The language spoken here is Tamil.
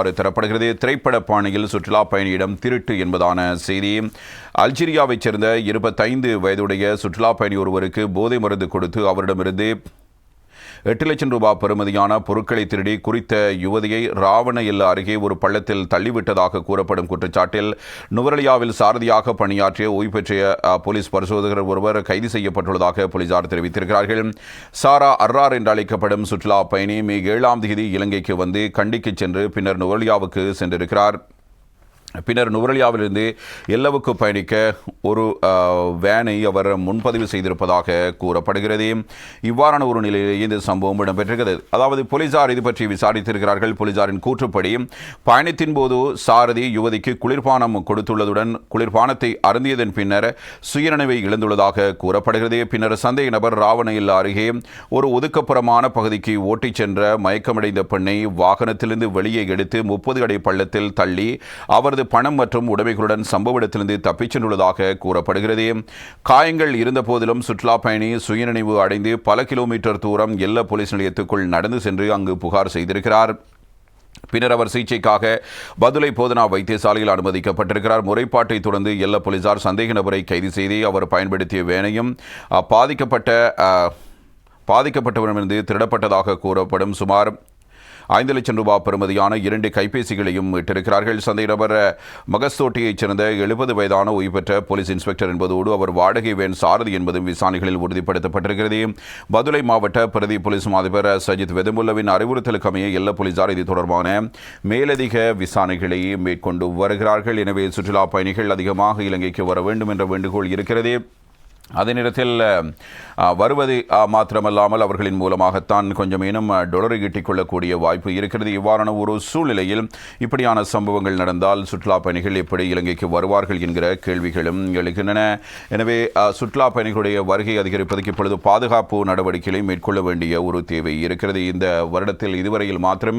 ஆறு தரப்படுகிறது. திரைப்பட பாணியில் சுற்றுலா பயணியிடம் திருட்டு என்பதான செய்தி. அல்ஜீரியாவைச் சேர்ந்த இருபத்தைந்து வயதுடைய சுற்றுலா பயணி ஒருவருக்கு போதை மருந்து கொடுத்து அவரிடமிருந்து எட்டு லட்சம் ரூபாய் பெறுமதியான பொருட்களை திருடி குறித்த யுவதியை ராவண எல்ல அருகே ஒரு பள்ளத்தில் தள்ளிவிட்டதாக கூறப்படும் குற்றச்சாட்டில் நுவரலியாவில் சாரதியாக பணியாற்றிய ஓய்வு பெற்ற போலீஸ் பரிசோதகர் ஒருவர் கைது செய்யப்பட்டுள்ளதாக போலீசார் தெரிவித்திருக்கிறார்கள். சாரா அர்ரார் என்று அழைக்கப்படும் சுற்றுலா பயணி மே ஏழாம் தேதி இலங்கைக்கு வந்து கண்டிக்கு சென்று பின்னர் நுவரலியாவுக்கு சென்றிருக்கிறார். பின்னர் நுவரலியாவிலிருந்து எல்லவுக்கு பயணிக்க ஒரு வேனை அவர் முன்பதிவு செய்திருப்பதாக கூறப்படுகிறது. இவ்வாறான ஒரு நிலையில் இந்த சம்பவம் இடம்பெற்றிருக்கிறது. அதாவது போலீசார் இது பற்றி விசாரித்திருக்கிறார்கள். போலீசாரின் கூற்றுப்படி பயணத்தின் போது சாரதி யுவதிக்கு குளிர்பானம் கொடுத்துள்ளதுடன் குளிர்பானத்தை அருந்தியதன் பின்னர் சுயநினைவை இழந்துள்ளதாக கூறப்படுகிறது. பின்னர் சந்தேக நபர் ராவணையில் அருகே ஒரு ஒதுக்கப்புறமான பகுதிக்கு ஓட்டிச் சென்ற மயக்கமடைந்த பெண்ணை வாகனத்திலிருந்து வெளியே எடுத்து முப்பது அடி பள்ளத்தில் தள்ளி அவரது பணம் மற்றும் உடைமைகளுடன் சம்பவ இடத்திலிருந்து தப்பிச் சென்றுள்ளதாக கூறப்படுகிறது. காயங்கள் இருந்த போதிலும் சுற்றுலா பயணி சுயநினைவு அடைந்து பல கிலோமீட்டர் தூரம் எல்ல போலீஸ் நிலையத்துக்குள் நடந்து சென்று அங்கு புகார் செய்திருக்கிறார். பின்னர் அவர் சிகிச்சைக்காக பதுளை போதனா வைத்தியசாலையில் அனுமதிக்கப்பட்டிருக்கிறார். முறைப்பாட்டை தொடர்ந்து எல்ல போலீசார் சந்தேக நபரை கைது செய்து அவர் பயன்படுத்திய வேனையும் பாதிக்கப்பட்ட பாதிக்கப்பட்டவரிடமிருந்து திருடப்பட்டதாக கூறப்படும். சுமார் ஐந்து லட்சம் ரூபாய் பெறுமதியான இரண்டு கைபேசிகளையும் மீட்டிருக்கிறார்கள். சந்தை நபர் மகஸ்தோட்டியைச் சேர்ந்த எழுபது வயதான ஓய்வு பெற்ற போலீஸ் இன்ஸ்பெக்டர் என்பதோடு அவர் வாடகை வேன் சாரதி என்பதும் விசாரணைகளில் உறுதிப்படுத்தப்பட்டிருக்கிறது. பதுளை மாவட்ட பிரதி போலீஸ் மாதிபர் சஜித் வெதமுல்லவின் அறிவுறுத்தலுக்கு அமைய எல்ல போலீசார் இது தொடர்பான மேலதிக விசாரணைகளை மேற்கொண்டு வருகிறார்கள். எனவே சுற்றுலா பயணிகள் அதிகமாக இலங்கைக்கு வர வேண்டும் என்ற வேண்டுகோள் இருக்கிறது. அதே நேரத்தில் வருவது மாத்திரமல்லாமல் அவர்களின் மூலமாகத்தான் கொஞ்சம் இன்னும் டொலரை ஈட்டிக்கொள்ளக்கூடிய வாய்ப்பு இருக்கிறது. இவ்வாறான ஒரு சூழ்நிலையில் இப்படியான சம்பவங்கள் நடந்தால் சுற்றுலா பயணிகள் எப்படி இலங்கைக்கு வருவார்கள் என்கிற கேள்விகளும் எழுகின்றன. எனவே சுற்றுலா பயணிகளுடைய வருகை அதிகரிப்பதற்கு இப்பொழுது பாதுகாப்பு நடவடிக்கைகளை மேற்கொள்ள வேண்டிய ஒரு தேவை இருக்கிறது. இந்த வருடத்தில் இதுவரையில் மாத்திரம்